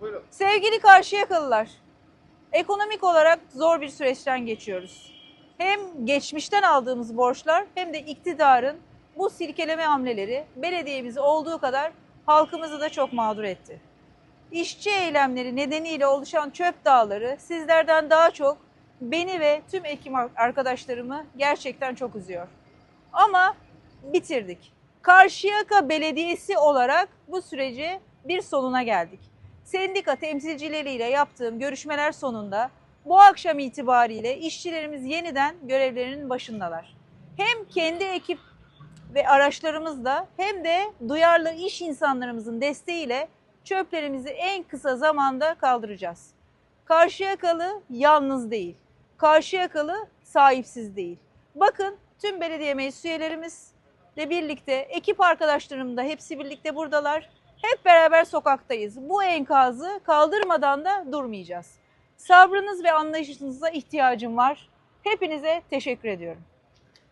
Buyurun. Sevgili Karşıyakalılar, ekonomik olarak zor bir süreçten geçiyoruz. Hem geçmişten aldığımız borçlar hem de iktidarın bu silkeleme hamleleri belediyemizi olduğu kadar halkımızı da çok mağdur etti. İşçi eylemleri nedeniyle oluşan çöp dağları sizlerden daha çok beni ve tüm ekim arkadaşlarımı gerçekten çok üzüyor. Ama bitirdik. Karşıyaka Belediyesi olarak bu süreci bir sonuna geldik. Sendika temsilcileriyle yaptığım görüşmeler sonunda bu akşam itibariyle işçilerimiz yeniden görevlerinin başındalar. Hem kendi ekip ve araçlarımızla hem de duyarlı iş insanlarımızın desteğiyle çöplerimizi en kısa zamanda kaldıracağız. Karşıyakalı yalnız değil. Karşıyakalı sahipsiz değil. Bakın tüm belediye meclis üyelerimizle birlikte ekip arkadaşlarım da hepsi birlikte buradalar. Hep beraber sokaktayız. Bu enkazı kaldırmadan da durmayacağız. Sabrınız ve anlayışınıza ihtiyacım var. Hepinize teşekkür ediyorum.